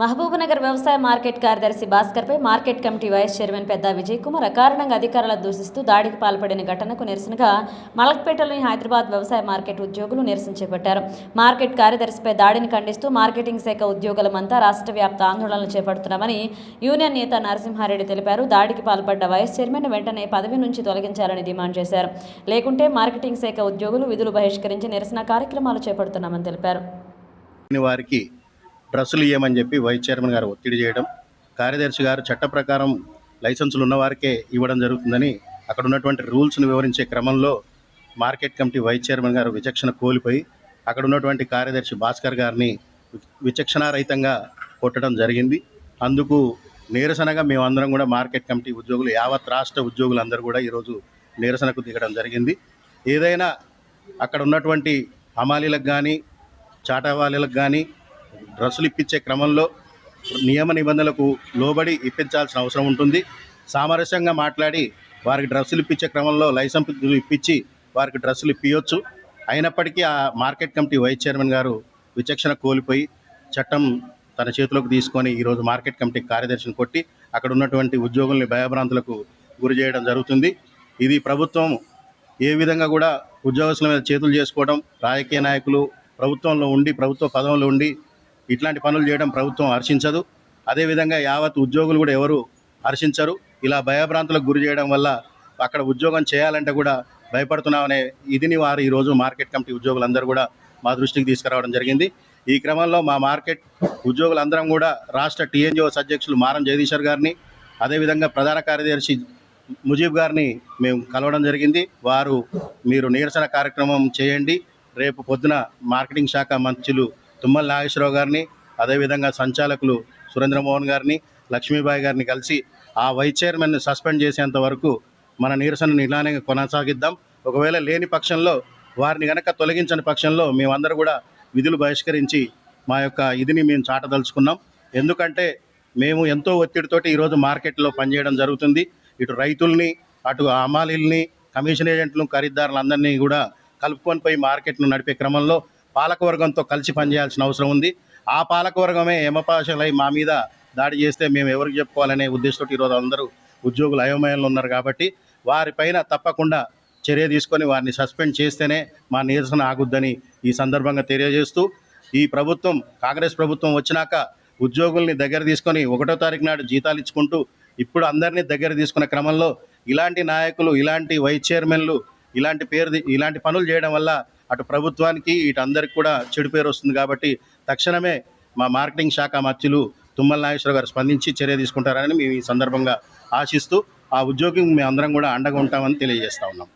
మహబూబ్నగర్ వ్యవసాయ మార్కెట్ కార్యదర్శి భాస్కర్పై మార్కెట్ కమిటీ వైస్ చైర్మన్ పెద్ద విజయ్ కుమార్ అకారణంగా అధికారులను దూషిస్తూ దాడికి పాల్పడిన ఘటనకు నిరసనగా మలక్పేటలోని హైదరాబాద్ వ్యవసాయ మార్కెట్ ఉద్యోగులు నిరసన చేపట్టారు. మార్కెట్ కార్యదర్శిపై దాడిని ఖండిస్తూ మార్కెటింగ్ శాఖ ఉద్యోగులమంతా రాష్ట్ర వ్యాప్త ఆందోళనలు చేపడుతున్నామని యూనియన్ నేత నరసింహారెడ్డి తెలిపారు. దాడికి పాల్పడ్డ వైస్ చైర్మన్ వెంటనే పదవి నుంచి తొలగించాలని డిమాండ్ చేశారు. లేకుంటే మార్కెటింగ్ శాఖ ఉద్యోగులు విధులు బహిష్కరించి నిరసన కార్యక్రమాలు చేపడుతున్నామని తెలిపారు. వారికి డ్రస్సులు ఇవ్వమని చెప్పి వైస్ చైర్మన్ గారు ఒత్తిడి చేయడం కార్యదర్శి గారు చట్ట ప్రకారం లైసెన్సులు ఉన్నవారికే ఇవ్వడం జరుగుతుందని అక్కడ ఉన్నటువంటి రూల్స్ను వివరించే క్రమంలో మార్కెట్ కమిటీ వైస్ చైర్మన్ గారు విచక్షణ కోల్పోయి అక్కడ ఉన్నటువంటి కార్యదర్శి భాస్కర్ గారిని విచక్షణారహితంగా కొట్టడం జరిగింది. అందుకు నిరసనగా మేమందరం కూడా మార్కెట్ కమిటీ ఉద్యోగులు యావత్ రాష్ట్ర ఉద్యోగులందరూ కూడా ఈరోజు నిరసనకు దిగడం జరిగింది. ఏదైనా అక్కడ ఉన్నటువంటి హమాలీలకు కానీ చాటావాలీలకు కానీ డ్రస్సులు ఇప్పించే క్రమంలో నియమ నిబంధనలకు లోబడి ఇప్పించాల్సిన అవసరం ఉంటుంది. సామరస్యంగా మాట్లాడి వారికి డ్రస్సులు ఇప్పించే క్రమంలో లైసెన్స్ ఇప్పించి వారికి డ్రస్సులు ఇప్పించవచ్చు అయినప్పటికీ ఆ మార్కెట్ కమిటీ వైస్ చైర్మన్ గారు విచక్షణ కోల్పోయి చట్టం తన చేతిలోకి తీసుకొని ఈరోజు మార్కెట్ కమిటీ కార్యదర్శిని కొట్టి అక్కడ ఉన్నటువంటి ఉద్యోగుల్ని భయభ్రాంతులకు గురి చేయడం జరుగుతుంది. ఇది ప్రభుత్వం ఏ విధంగా కూడా ఉద్యోగస్తుల మీద చేతులు చేసుకోవడం రాజకీయ నాయకులు ప్రభుత్వంలో ఉండి ప్రభుత్వ పదవుల్లో ఉండి ఇట్లాంటి పనులు చేయడం ప్రభుత్వం హర్షించదు. అదేవిధంగా యావత్ ఉద్యోగులు కూడా ఎవరు హర్షించరు. ఇలా భయభ్రాంతులకు గురి చేయడం వల్ల అక్కడ ఉద్యోగం చేయాలంటే కూడా భయపడుతున్నామనే ఇదిని వారు ఈరోజు మార్కెట్ కమిటీ ఉద్యోగులందరూ కూడా మా దృష్టికి తీసుకురావడం జరిగింది. ఈ క్రమంలో మా మార్కెట్ ఉద్యోగులందరం కూడా రాష్ట్ర టీఎన్జిఓస్ అధ్యక్షులు మారం జగదీశ్వర్ గారిని అదేవిధంగా ప్రధాన కార్యదర్శి ముజీబ్ గారిని మేము కలవడం జరిగింది. వారు మీరు నిరసన కార్యక్రమం చేయండి. రేపు పొద్దున మార్కెటింగ్ శాఖ మంత్రులు తుమ్మల నాగేశ్వరరావు గారిని అదేవిధంగా సంచాలకులు సురేంద్రమోహన్ గారిని లక్ష్మీబాయి గారిని కలిసి ఆ వైస్ చైర్మన్ని సస్పెండ్ చేసేంత వరకు మన నిరసనను ఇలానే కొనసాగిద్దాం. ఒకవేళ లేని పక్షంలో వారిని గనక తొలగించని పక్షంలో మేమందరూ కూడా విధులు బహిష్కరించి మా యొక్క ఇదిని మేము చాటదలుచుకున్నాం. ఎందుకంటే మేము ఎంతో ఒత్తిడితోటి ఈరోజు మార్కెట్లో పనిచేయడం జరుగుతుంది. ఇటు రైతుల్ని అటు అమాలీల్ని కమిషన్ ఏజెంట్లు ఖరీదారులందరినీ కూడా కలుపుకొని పోయి మార్కెట్ను నడిపే క్రమంలో పాలకవర్గంతో కలిసి పనిచేయాల్సిన అవసరం ఉంది. ఆ పాలకవర్గమే యమపాశలై మా మీద దాడి చేస్తే మేము ఎవరికి చెప్పుకోవాలనే ఉద్దేశంతో ఈరోజు అందరూ ఉద్యోగులు అయోమయంలో ఉన్నారు కాబట్టి వారిపైన తప్పకుండా చర్య తీసుకొని వారిని సస్పెండ్ చేస్తేనే మా నిరసన ఆగుద్దని ఈ సందర్భంగా తెలియజేస్తూ ఈ ప్రభుత్వం కాంగ్రెస్ ప్రభుత్వం వచ్చినాక ఉద్యోగుల్ని దగ్గర తీసుకొని ఒకటో తారీఖు నాడు జీతాలు ఇచ్చుకుంటూ ఇప్పుడు అందరినీ దగ్గర తీసుకునే క్రమంలో ఇలాంటి నాయకులు ఇలాంటి వైస్ చైర్మన్లు ఇలాంటి పేరు ఇలాంటి పనులు చేయడం వల్ల అటు ప్రభుత్వానికి ఇటు అందరికి కూడా చెడు పేరు వస్తుంది కాబట్టి తక్షణమే మా మార్కెటింగ్ శాఖ మధ్యులు తుమ్మల నాగేశ్వర గారు స్పందించి చర్య తీసుకుంటారని మేము ఈ సందర్భంగా ఆశిస్తూ ఆ ఉద్యోగికి మేము అందరం కూడా అండగా ఉంటామని తెలియజేస్తా ఉన్నాం.